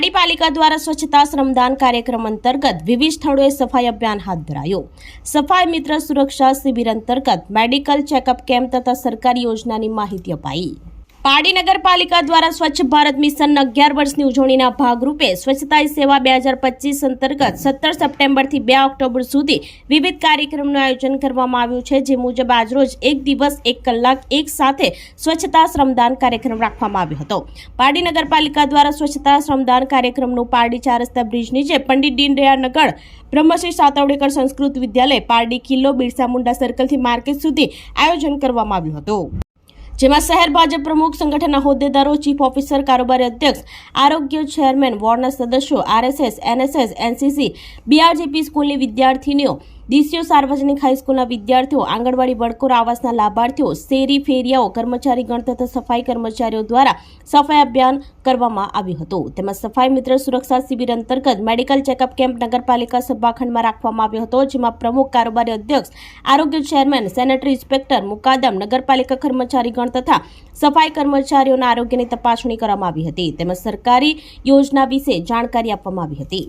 પાડી પાલિકા દ્વારા સ્વચ્છતા શ્રમદાન કાર્યક્રમ અંતર્ગત વિવિધ સ્થળોએ સફાઈ અભિયાન હાથ ધરાયું. સફાઈ મિત્ર સુરક્ષા શિબિર અંતર્ગત મેડિકલ ચેકઅપ કેમ્પ તથા સરકારી યોજનાની માહિતી અપાઈ. પાડી નગરપાલિકા દ્વારા સ્વચ્છ ભારત મિશન અગિયાર વર્ષની ઉજવણીના ભાગરૂપે સ્વચ્છતા સેવા બે હજાર પચીસ અંતર્ગત સત્તર સપ્ટેમ્બરથી બે ઓક્ટોબર સુધી વિવિધ કાર્યક્રમનું આયોજન કરવામાં આવ્યું છે, જે મુજબ આજરોજ એક દિવસ, એક કલાક, એક સાથે સ્વચ્છતા શ્રમદાન કાર્યક્રમ રાખવામાં આવ્યો હતો. પાડી નગરપાલિકા દ્વારા સ્વચ્છતા શ્રમદાન કાર્યક્રમનું પારડી ચાર રસ્તા બ્રિજ નીચે પંડિત દીનદયાળનગર બ્રહ્મશ્રી સાતવડેકર સંસ્કૃત વિદ્યાલય પારડી કિલ્લો બિરસા મુંડા સર્કલથી માર્કેટ સુધી આયોજન કરવામાં આવ્યું હતું. જેમાં શહેર ભાજપ પ્રમુખ સંગઠનના હોદ્દેદારો, ચીફ ઓફિસર, કારોબારી અધ્યક્ષ, આરોગ્ય ચેરમેન, વોર્ડના સદસ્યો, આરએસએસ, એનએસએસ, એનસીસી, બીઆરજીપી સ્કૂલની વિદ્યાર્થીનીઓ ડીસીઓ સાર્વજનિક હાઈસ્કૂલના વિદ્યાર્થીઓ, આંગણવાડી બળકોર આવાસના લાભાર્થીઓ, શેરી ફેરિયાઓ કર્મચારીગણ તથા સફાઈ કર્મચારીઓ દ્વારા સફાઈ અભિયાન કરવામાં આવ્યું હતું. તેમજ સફાઈ મિત્ર સુરક્ષા શિબિર અંતર્ગત મેડિકલ ચેકઅપ કેમ્પ નગરપાલિકા સભાખંડમાં રાખવામાં આવ્યો હતો, જેમાં પ્રમુખ કારોબારી અધ્યક્ષ, આરોગ્ય ચેરમેન, સેનેટરી ઇન્સ્પેક્ટર, મુકાદમ, નગરપાલિકા કર્મચારીગણ તથા સફાઈ કર્મચારીઓના આરોગ્યની તપાસણી કરવામાં આવી હતી. તેમજ સરકારી યોજના વિશે જાણકારી આપવામાં આવી હતી.